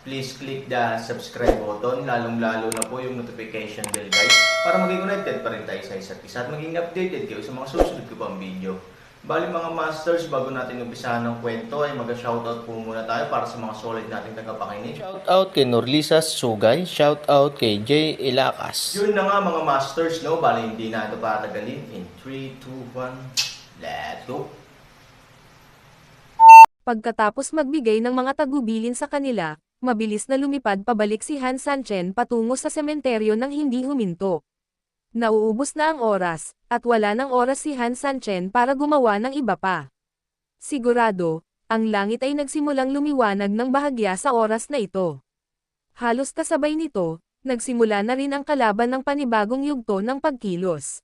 please click the subscribe button, lalong-lalo na po yung notification bell guys, para maging connected pa rin tayo sa isa't isa at maging updated kayo sa mga susunod ko pang video. Bali mga masters, bago natin umpisahan ng kwento ay mag-shoutout po muna tayo para sa mga solid nating tagapakinig. Shoutout kay Norlisa Sugay, shoutout kay Jay Ilacas. Yun na nga mga masters, no? Bali hindi na ito patagalin. In 3, 2, 1, let's go! Pagkatapos magbigay ng mga tagubilin sa kanila, mabilis na lumipad pabalik si Han Sanchen patungo sa sementeryo nang hindi huminto. Nauubos na ang oras, at wala ng oras si Han Sanchen para gumawa ng iba pa. Sigurado, ang langit ay nagsimulang lumiwanag ng bahagya sa oras na ito. Halos kasabay nito, nagsimula na rin ang kalaban ng panibagong yugto ng pagkilos.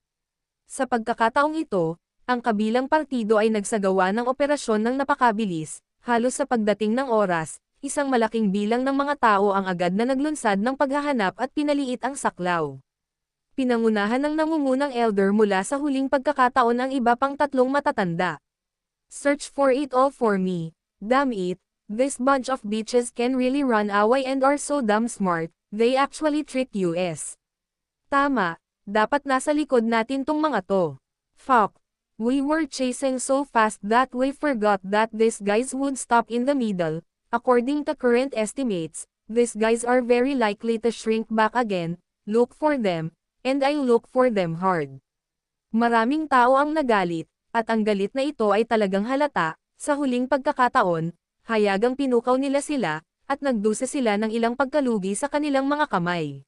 Sa pagkakataong ito, ang kabilang partido ay nagsagawa ng operasyon ng napakabilis, halos sa pagdating ng oras, isang malaking bilang ng mga tao ang agad na naglunsad ng paghahanap at pinaliit ang saklaw. Pinangunahan ng nangungunang elder mula sa huling pagkakataon ang iba pang tatlong matatanda. Search for it all for me. Damn it, this bunch of bitches can really run away and are so damn smart, they actually trick US. Tama, dapat nasa likod natin tong mga to. Fuck. We were chasing so fast that we forgot that these guys would stop in the middle. According to current estimates, these guys are very likely to shrink back again. Look for them, and I look for them hard. Maraming tao ang nagalit, at ang galit na ito ay talagang halata, sa huling pagkakataon, hayagang pinukaw nila sila, at nagdusa sila ng ilang pagkalugi sa kanilang mga kamay.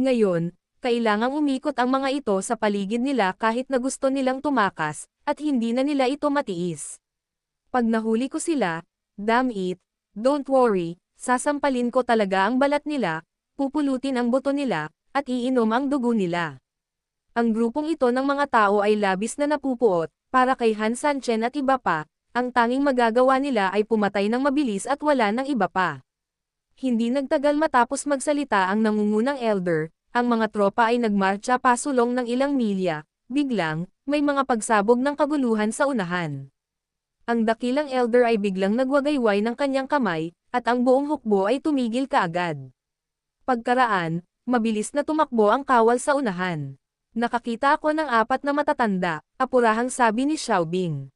Ngayon, kailangang umikot ang mga ito sa paligid nila kahit na gusto nilang tumakas, at hindi na nila ito matiis. Pag nahuli ko sila, damn it, don't worry, sasampalin ko talaga ang balat nila, pupulutin ang buto nila, at iinom ang dugo nila. Ang grupong ito ng mga tao ay labis na napupuot, para kay Han Sanchen at iba pa, ang tanging magagawa nila ay pumatay ng mabilis at wala ng iba pa. Hindi nagtagal matapos magsalita ang nangungunang elder, ang mga tropa ay nagmarcha pasulong ng ilang milya, biglang, may mga pagsabog ng kaguluhan sa unahan. Ang dakilang elder ay biglang nagwagayway ng kanyang kamay, at ang buong hukbo ay tumigil kaagad. Pagkaraan, mabilis na tumakbo ang kawal sa unahan. Nakakita ako ng apat na matatanda, apurahang sabi ni Xiaobing.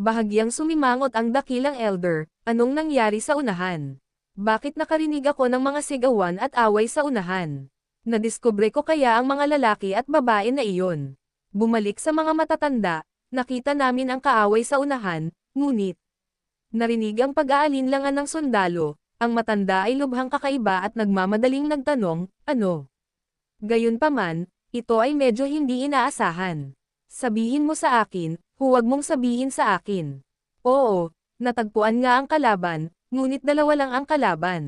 Bahagyang sumimangot ang dakilang elder, anong nangyari sa unahan? Bakit nakarinig ako ng mga sigawan at away sa unahan? Nadiskubre ko kaya ang mga lalaki at babae na iyon. Bumalik sa mga matatanda, nakita namin ang kaaway sa unahan, ngunit. Narinig ang pag-aalinlangan ng sundalo, ang matanda ay lubhang kakaiba at nagmamadaling nagtanong, ano? Gayunpaman, ito ay medyo hindi inaasahan. Sabihin mo sa akin, huwag mong sabihin sa akin. Oo, natagpuan nga ang kalaban, ngunit dalawa lang ang kalaban.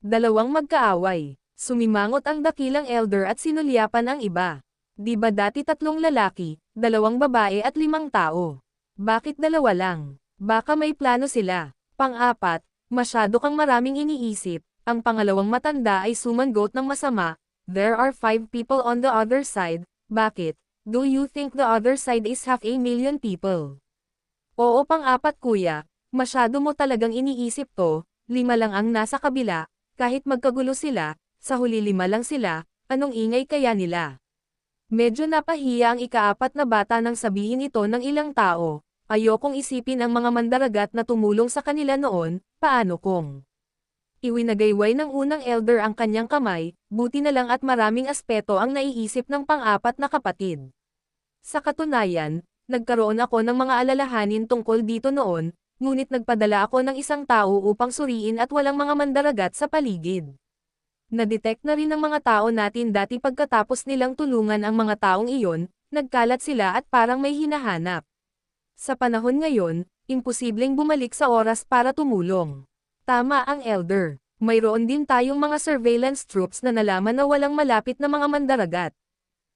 Dalawang magkaaway. Sumimangot ang dakilang elder at sinulyapan ang iba. Di ba dati tatlong lalaki, dalawang babae at limang tao? Bakit dalawa lang? Baka may plano sila. Pang-apat, masyado kang maraming iniisip. Ang pangalawang matanda ay sumangot ng masama. There are five people on the other side. Bakit? Do you think the other side is half a million people? Oo pang-apat kuya, masyado mo talagang iniisip to, lima lang ang nasa kabila, kahit magkagulo sila, sa huli lima lang sila, anong ingay kaya nila? Medyo napahiya ang ikaapat na bata nang sabihin ito ng ilang tao, ayokong isipin ang mga mandaragat na tumulong sa kanila noon, paano kung? Iwinagayway ng unang elder ang kanyang kamay, buti na lang at maraming aspeto ang naiisip ng pang-apat na kapatid. Sa katunayan, nagkaroon ako ng mga alalahanin tungkol dito noon, ngunit nagpadala ako ng isang tao upang suriin at walang mga mandaragat sa paligid. Na-detect na rin ng mga tao natin dati pagkatapos nilang tulungan ang mga taong iyon, nagkalat sila at parang may hinahanap. Sa panahon ngayon, imposibleng bumalik sa oras para tumulong. Tama ang elder. Mayroon din tayong mga surveillance troops na nalaman na walang malapit na mga mandaragat.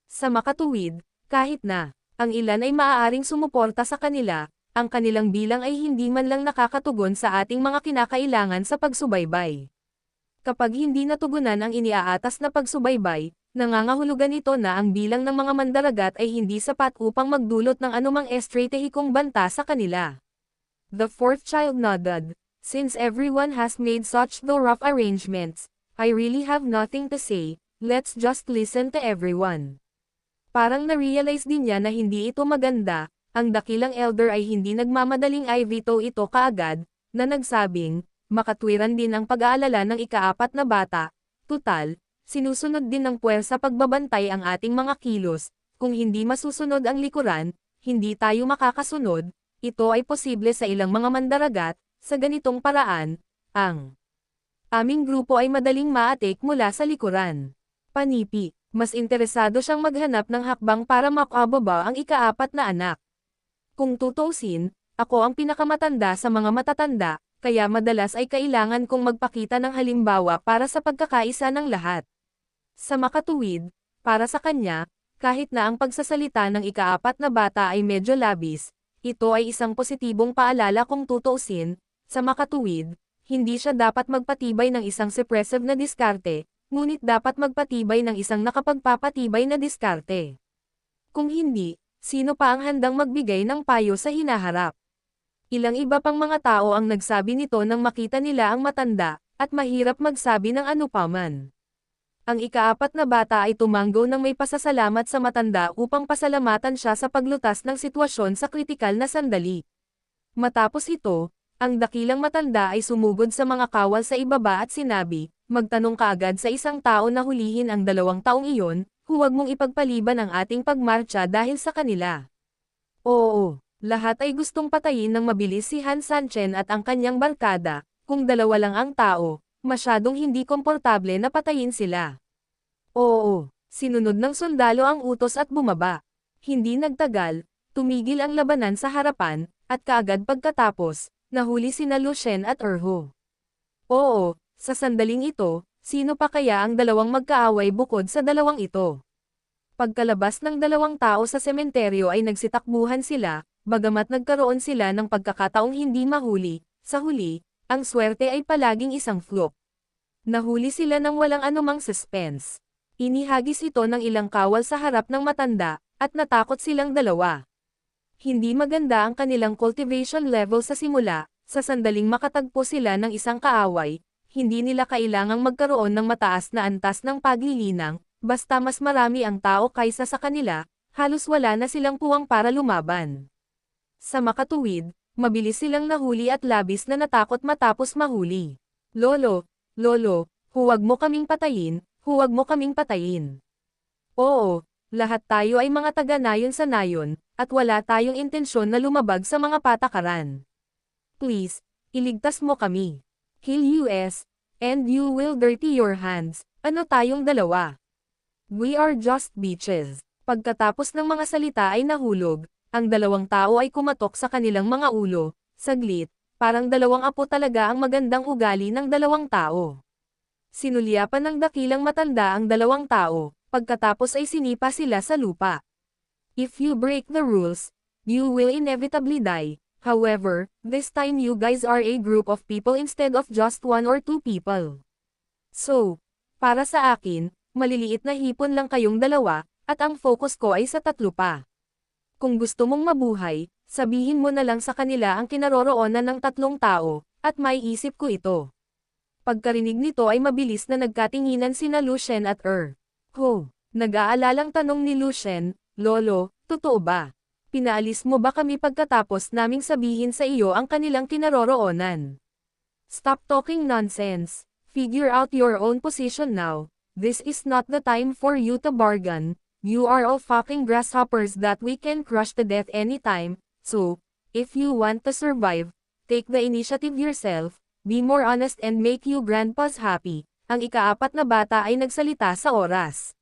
Sa makatuwid, kahit na, ang ilan ay maaaring sumuporta sa kanila, ang kanilang bilang ay hindi man lang nakakatugon sa ating mga kinakailangan sa pagsubaybay. Kapag hindi natugunan ang iniaatas na pagsubaybay, nangangahulugan ito na ang bilang ng mga mandaragat ay hindi sapat upang magdulot ng anumang estratehikong banta sa kanila. The fourth child nodded. Since everyone has made such though rough arrangements, I really have nothing to say, let's just listen to everyone. Parang na-realize din niya na hindi ito maganda, ang dakilang elder ay hindi nagmamadaling ay veto ito kaagad, na nagsabing, makatwiran din ang pag-aalala ng ikaapat na bata, tutal, sinusunod din ng puwersa pagbabantay ang ating mga kilos, kung hindi masusunod ang likuran, hindi tayo makakasunod, ito ay posible sa ilang mga mandaragat, sa ganitong paraan, ang aming grupo ay madaling maatik mula sa likuran. Panipi, mas interesado siyang maghanap ng hakbang para makababa ang ikaapat na anak. Kung tutusin, ako ang pinakamatanda sa mga matatanda, kaya madalas ay kailangan kong magpakita ng halimbawa para sa pagkakaisa ng lahat. Sa makatuwid, para sa kanya, kahit na ang pagsasalita ng ikaapat na bata ay medyo labis, ito ay isang positibong paalala kung tutuusin, sa makatuwid, hindi siya dapat magpatibay ng isang suppressive na diskarte, ngunit dapat magpatibay ng isang nakapagpapatibay na diskarte. Kung hindi, sino pa ang handang magbigay ng payo sa hinaharap? Ilang iba pang mga tao ang nagsabi nito nang makita nila ang matanda, at mahirap magsabi ng anupaman. Ang ikaapat na bata ay tumanggo ng may pasasalamat sa matanda upang pasalamatan siya sa paglutas ng sitwasyon sa kritikal na sandali. Matapos ito, ang dakilang matanda ay sumugod sa mga kawal sa ibaba at sinabi, magtanong ka agad sa isang tao na hulihin ang dalawang taong iyon, huwag mong ipagpaliban ang ating pagmarcha dahil sa kanila. Oo, lahat ay gustong patayin ng mabilis si Han Sanchen at ang kanyang barkada, kung dalawa lang ang tao, masyadong hindi komportable na patayin sila. Oo, sinunod ng sundalo ang utos at bumaba. Hindi nagtagal, tumigil ang labanan sa harapan, at kaagad pagkatapos, nahuli sina Lucien at Erho. Oo, sa sandaling ito, sino pa kaya ang dalawang magkaaway bukod sa dalawang ito? Pagkalabas ng dalawang tao sa sementeryo ay nagsitakbuhan sila, bagamat nagkaroon sila ng pagkakataong hindi mahuli, sa huli, ang swerte ay palaging isang fluke. Nahuli sila ng walang anumang suspense. Inihagis ito ng ilang kawal sa harap ng matanda, at natakot silang dalawa. Hindi maganda ang kanilang cultivation level sa simula, sa sandaling makatagpo sila ng isang kaaway, hindi nila kailangang magkaroon ng mataas na antas ng paglilinang, basta mas marami ang tao kaysa sa kanila, halos wala na silang puwang para lumaban. Sa makatuwid, mabilis silang nahuli at labis na natakot matapos mahuli. Lolo, Lolo, huwag mo kaming patayin, huwag mo kaming patayin. Oo, lahat tayo ay mga taga-nayon sa nayon, at wala tayong intensyon na lumabag sa mga patakaran. Please, iligtas mo kami. Kill US, and you will dirty your hands, ano tayong dalawa? We are just bitches. Pagkatapos ng mga salita ay nahulog, ang dalawang tao ay kumatok sa kanilang mga ulo, saglit, parang dalawang apo talaga ang magandang ugali ng dalawang tao. Sinulyapan ng dakilang matanda ang dalawang tao, pagkatapos ay sinipa sila sa lupa. If you break the rules, you will inevitably die. However, this time you guys are a group of people instead of just one or two people. So, para sa akin, maliliit na hipon lang kayong dalawa, at ang focus ko ay sa tatlo pa. Kung gusto mong mabuhay, sabihin mo na lang sa kanila ang kinaroroonan ng tatlong tao, at maiisip ko ito. Pagkarinig nito ay mabilis na nagkatinginan sina Lucien at Er. Ho, nag-aalalang tanong ni Lucien, Lolo, totoo ba? Pinaalis mo ba kami pagkatapos naming sabihin sa iyo ang kanilang kinaroroonan? Stop talking nonsense. Figure out your own position now. This is not the time for you to bargain. You are all fucking grasshoppers that we can crush to death anytime. So, if you want to survive, take the initiative yourself, be more honest and make you grandpas happy. Ang ikaapat na bata ay nagsalita sa oras.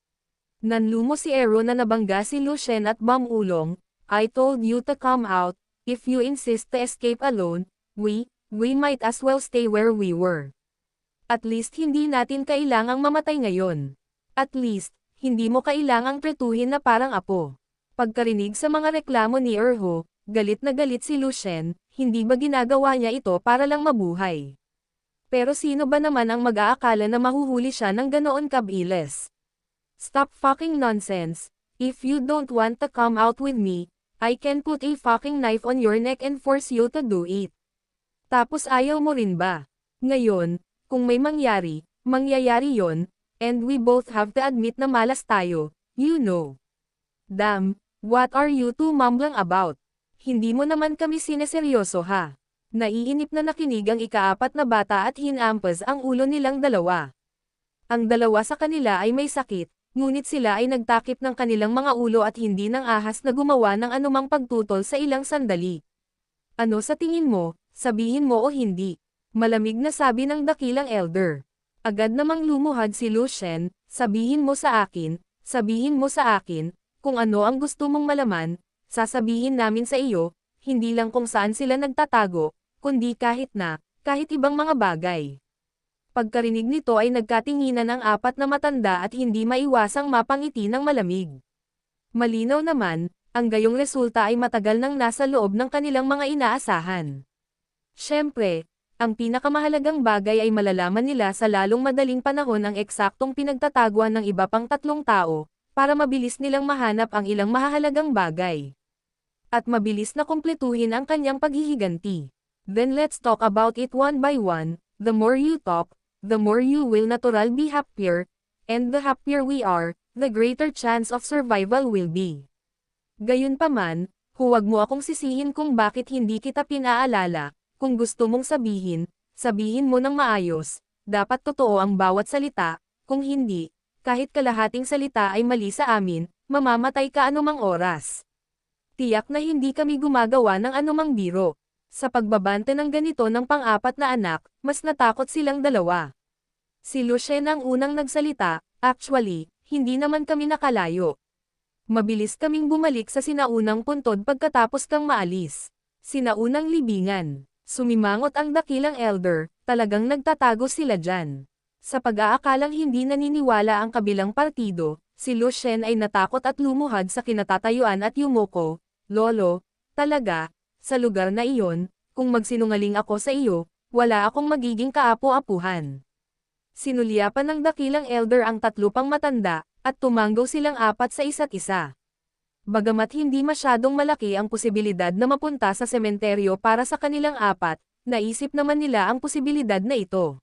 Nanlumo si Ero na nabangga si Lucien at Bam Ulong, I told you to come out, if you insist to escape alone, we, we might as well stay where we were. At least hindi natin kailangang mamatay ngayon. At least, hindi mo kailangang pretuhin na parang apo. Pagkarinig sa mga reklamo ni Erho, galit na galit si Lucien, hindi ba ginagawa niya ito para lang mabuhay? Pero sino ba naman ang mag-aakala na mahuhuli siya ng ganoon kabilis? Stop fucking nonsense. If you don't want to come out with me, I can put a fucking knife on your neck and force you to do it. Tapos ayaw mo rin ba? Ngayon, kung may mangyari, mangyayari yon, and we both have to admit na malas tayo, you know. Damn, what are you two mumbling about? Hindi mo naman kami sineseryoso ha. Naiinip na nakinig ang ikaapat na bata at hinampas ang ulo nilang dalawa. Ang dalawa sa kanila ay may sakit, ngunit sila ay nagtakip ng kanilang mga ulo at hindi ng ahas na gumawa ng anumang pagtutol sa ilang sandali. Ano sa tingin mo, sabihin mo o hindi? Malamig na sabi ng dakilang elder. Agad namang lumuhad si Lucien, sabihin mo sa akin, sabihin mo sa akin, kung ano ang gusto mong malaman, sasabihin namin sa iyo, hindi lang kung saan sila nagtatago, kundi kahit na, kahit ibang mga bagay. Pagkarinig nito ay nagkatinginan ang apat na matanda at hindi maiwasang mapangiti ng malamig. Malinaw naman, ang gayong resulta ay matagal nang nasa loob ng kanilang mga inaasahan. Siyempre, ang pinakamahalagang bagay ay malalaman nila sa lalong madaling panahon ang eksaktong pinagtataguan ng iba pang tatlong tao, para mabilis nilang mahanap ang ilang mahahalagang bagay. At mabilis na kumpletuhin ang kanyang paghihiganti. Then let's talk about it one by one, the more you talk, the more you will natural be happier, and the happier we are, the greater chance of survival will be. Gayunpaman, huwag mo akong sisihin kung bakit hindi kita pinaalala, kung gusto mong sabihin, sabihin mo ng maayos, dapat totoo ang bawat salita, kung hindi, kahit kalahating salita ay mali sa amin, mamamatay ka anumang oras. Tiyak na hindi kami gumagawa ng anumang biro. Sa pagbabante ng ganito ng pang-apat na anak, mas natakot silang dalawa. Si Lucien ang unang nagsalita, actually, hindi naman kami nakalayo. Mabilis kaming bumalik sa sinaunang puntod pagkatapos kang maalis. Sinaunang libingan. Sumimangot ang dakilang elder, talagang nagtatago sila dyan. Sa pag-aakalang hindi naniniwala ang kabilang partido, si Lucien ay natakot at lumuhad sa kinatatayuan at yumuko, Lolo, talaga, sa lugar na iyon, kung magsinungaling ako sa iyo, wala akong magiging kaapo-apuhan. Sinulyapan ng dakilang elder ang tatlo pang matanda, at tumanggo silang apat sa isa't isa. Bagamat hindi masyadong malaki ang posibilidad na mapunta sa sementeryo para sa kanilang apat, naisip naman nila ang posibilidad na ito.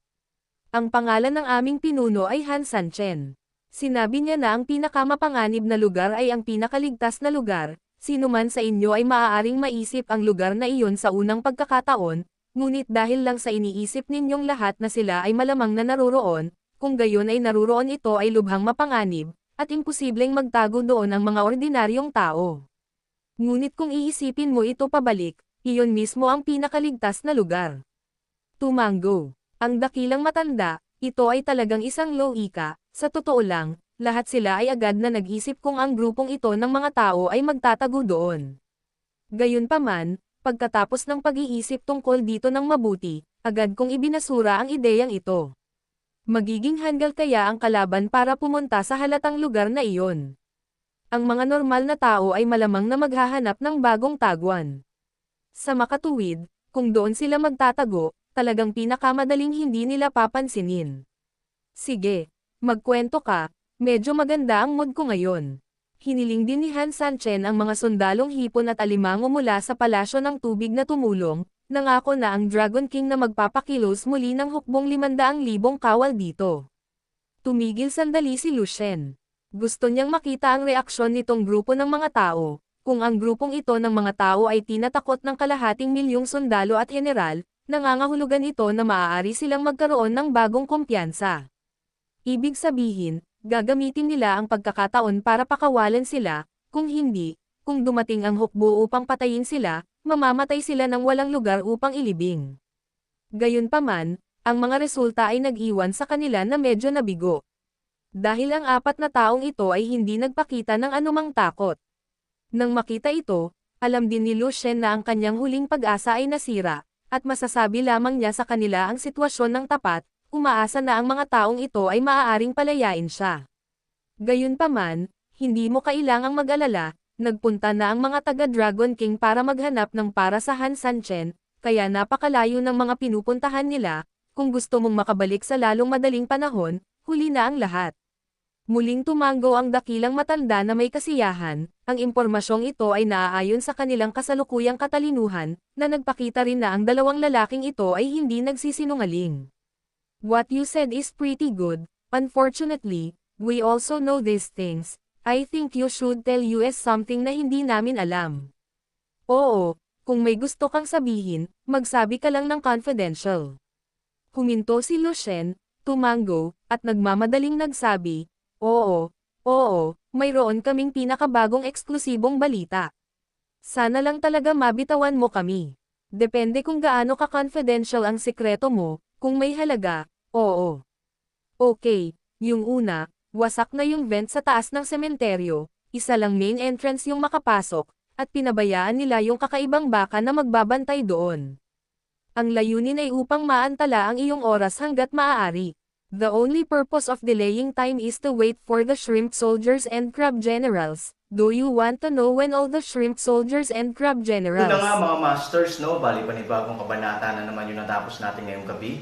Ang pangalan ng aming pinuno ay Han Sanchen. Sinabi niya na ang pinakamapanganib na lugar ay ang pinakaligtas na lugar, sino man sa inyo ay maaaring maisip ang lugar na iyon sa unang pagkakataon, ngunit dahil lang sa iniisip ninyong lahat na sila ay malamang na naroroon, kung gayon ay naruroon ito ay lubhang mapanganib, at imposibleng magtago doon ang mga ordinaryong tao. Ngunit kung iisipin mo ito pabalik, iyon mismo ang pinakaligtas na lugar. Tumango. Ang dakilang matanda, ito ay talagang isang loika, sa totoo lang, lahat sila ay agad na nag-isip kung ang grupong ito ng mga tao ay magtatago doon. Gayunpaman, pagkatapos ng pag-iisip tungkol dito ng mabuti, agad kong ibinasura ang ideyang ito. Magiging hanggal kaya ang kalaban para pumunta sa halatang lugar na iyon. Ang mga normal na tao ay malamang na maghahanap ng bagong taguan. Sa makatuwid, kung doon sila magtatago, talagang pinakamadaling hindi nila papansinin. Sige, magkwento ka, medyo maganda ang mood ko ngayon. Hiniling din ni Han Sanchen ang mga sundalong hipon at alimango mula sa palasyo ng tubig na tumulong, nangako na ang Dragon King na magpapakilos muli ng hukbong limandaang libong kawal dito. Tumigil sandali si Lucien. Gusto niyang makita ang reaksyon nitong grupo ng mga tao, kung ang grupong ito ng mga tao ay tinatakot ng kalahating milyong sundalo at general, nangangahulugan ito na maaari silang magkaroon ng bagong kumpiyansa. Ibig sabihin, gagamitin nila ang pagkakataon para pakawalan sila, kung hindi, kung dumating ang hukbo upang patayin sila, mamamatay sila ng walang lugar upang ilibing. Gayunpaman, ang mga resulta ay nag-iwan sa kanila na medyo nabigo. Dahil ang apat na taong ito ay hindi nagpakita ng anumang takot. Nang makita ito, alam din ni Lucien na ang kanyang huling pag-asa ay nasira, at masasabi lamang niya sa kanila ang sitwasyon ng tapat, umaasa na ang mga taong ito ay maaaring palayain siya. Gayunpaman, hindi mo kailangang mag-alala, nagpunta na ang mga taga Dragon King para maghanap ng para sa Han Sanchen, kaya napakalayo ng mga pinupuntahan nila, kung gusto mong makabalik sa lalong madaling panahon, huli na ang lahat. Muling tumanggo ang dakilang matanda na may kasiyahan, ang impormasyong ito ay naaayon sa kanilang kasalukuyang katalinuhan, na nagpakita rin na ang dalawang lalaking ito ay hindi nagsisinungaling. What you said is pretty good, unfortunately, we also know these things, I think you should tell US something na hindi namin alam. Oo, kung may gusto kang sabihin, magsabi ka lang ng confidential. Huminto si Lucien, tumango, at nagmamadaling nagsabi, Oo, oo, mayroon kaming pinakabagong eksklusibong balita. Sana lang talaga mabitawan mo kami. Depende kung gaano ka-confidential ang sikreto mo, kung may halaga, oo. Okay, yung una, wasak na yung vent sa taas ng sementeryo, isa lang main entrance yung makapasok, at pinabayaan nila yung kakaibang baka na magbabantay doon. Ang layunin ay upang maantala ang iyong oras hanggat maaari. The only purpose of delaying time is to wait for the shrimp soldiers and crab generals. Do you want to know when all the shrimp soldiers and crab generals? Na nga mga masters, no? Bali panibagong kabanata na naman yung natapos natin ngayong gabi.